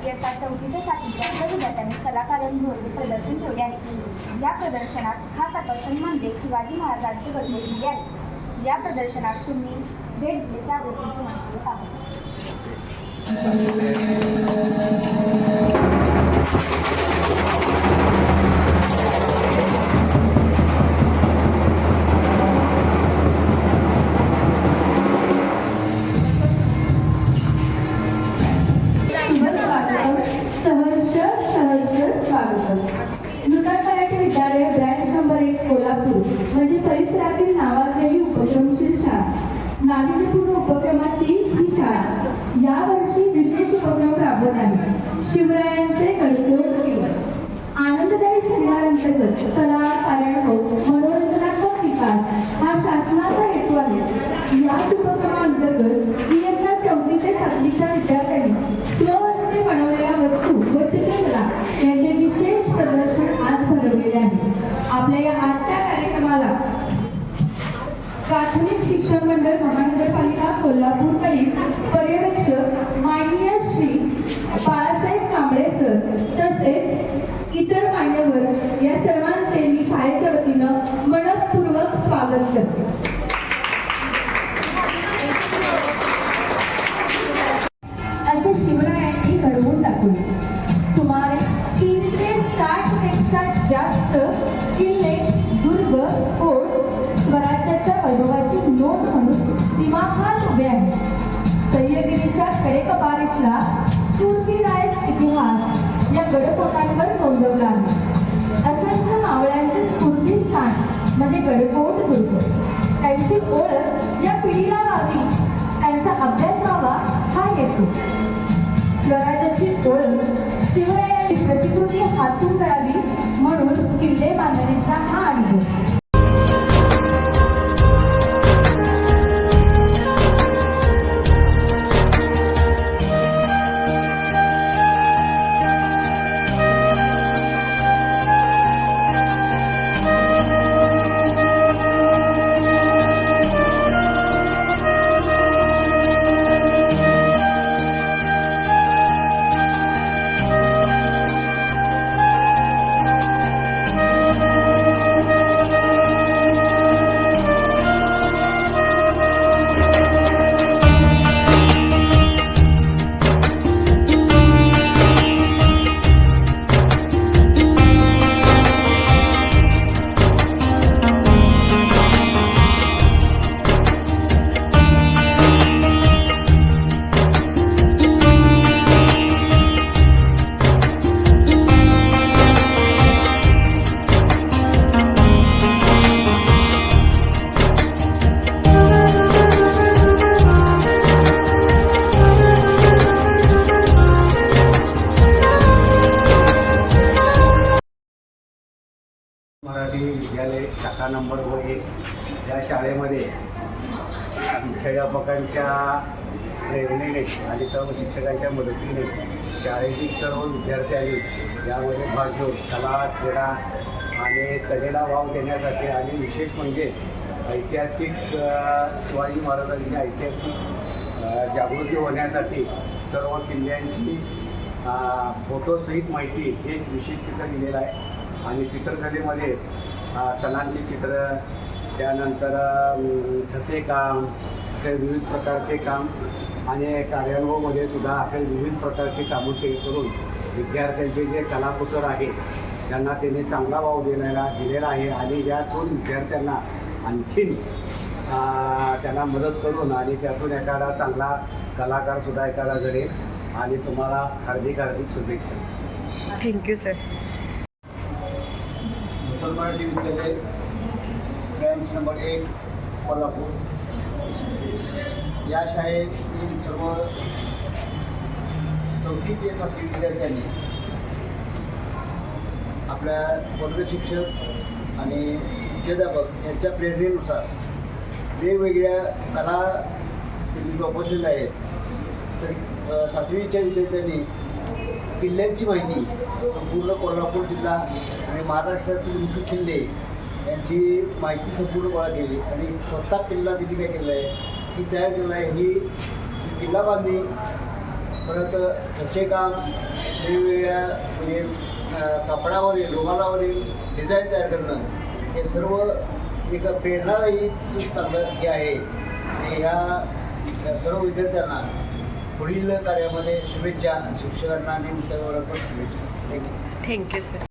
इयत्ता चौथी ते सातवीच्या सर्व विद्यार्थ्यांनी कलाकारांभोवती प्रदर्शन ठेवले आहे या प्रदर्शनात खास आकर्षण म्हणजे शिवाजी महाराजांची गडबड दिली आहे या प्रदर्शनात तुम्ही भेट दिली त्याबद्दल तुमचं मनपूर्वक विद्यालय ब्रँच नंबर एक कोल्हापूर म्हणजे परिसरातील नावाजलेली उपक्रमशील शाळा. नाविन्यपूर्ण उपक्रमाची ही शाळा. यावर्षी विशेष उपक्रम राबवत आहे. शिवरायांचे गडकोट केवळ आनंददायी शनिवारांतर्गत कला कार्यानुभव आपल्या या आजच्या कार्यक्रमाला प्राथमिक शिक्षण मंडळ महानगरपालिका कोल्हापूरकडील पर्यवेक्षक कडेकपारीतला स्फूर्तीदायक इतिहास या गडकोटांवर नोंदवला आहे. असंख्य मावळ्यांचे स्फूर्तिस्थान म्हणजे गडकोट दुर्ग. त्यांची ओळख या पिढीला व्हावी त्यांचा अभ्यास व्हावा हा हेतू. मराठी विद्यालय शाखा नंबर व एक. या शाळेमध्ये मुख्याध्यापकांच्या प्रेरणेने आणि सर्व शिक्षकांच्या मदतीने शाळेतील सर्व विद्यार्थ्यांनी यामध्ये भाग घेऊन कला क्रीडा आणि कलेला वाव देण्यासाठी आणि विशेष म्हणजे ऐतिहासिक शिवाजी महाराजांची ऐतिहासिक जागृती होण्यासाठी सर्व किल्ल्यांची फोटोसहित माहिती हे एक विशेष तिथं दिलेलं आहे. आणि चित्रकलेमध्ये सणांची चित्र त्यानंतर ठसे काम असे विविध प्रकारचे काम आणि कार्यानुभवमध्ये सुद्धा असे विविध प्रकारचे कामं ते करून विद्यार्थ्यांचे जे कलाकुसर आहे त्यांना त्यांनी चांगला वाव दिलेला दिलेला आहे आणि यातून विद्यार्थ्यांना आणखीन त्यांना मदत करून आणि त्यातून एखादा चांगला कलाकारसुद्धा एखादा घडेल. आणि तुम्हाला हार्दिक हार्दिक शुभेच्छा. थँक्यू सर नूतन मराठी विद्यालय ब्रँच नंबर एक कोल्हापूर. या शाळेतील सर्व चौथी ते सातवी विद्यार्थ्यांनी आपल्या वर्ग शिक्षक आणि मुख्याध्यापक यांच्या प्रेरणेनुसार वेगवेगळ्या कला त्यांनी जोपासलेल्या आहेत. तर सातवीच्या विद्यार्थ्यांनी किल्ल्यांची माहिती संपूर्ण कोल्हापूर जिल्हा आणि महाराष्ट्रातील मुख्य किल्ले यांची माहिती संपूर्ण गोळा केली. आणि स्वतः किल्ला तिथे काय केलं आहे? की तयार केलं आहे ही किल्ला बांधणी परत ठसेकाम वेगवेगळ्या म्हणजे कापडावरील रुमालावरील डिझाईन तयार करणं हे सर्व एक प्रेरणादायी चांगलं हे आहे. आणि ह्या सर्व विद्यार्थ्यांना पुढील कार्यामध्ये शुभेच्छा शिक्षकांना आणि मित्रांवर पण शुभेच्छा. Thank you thank you sir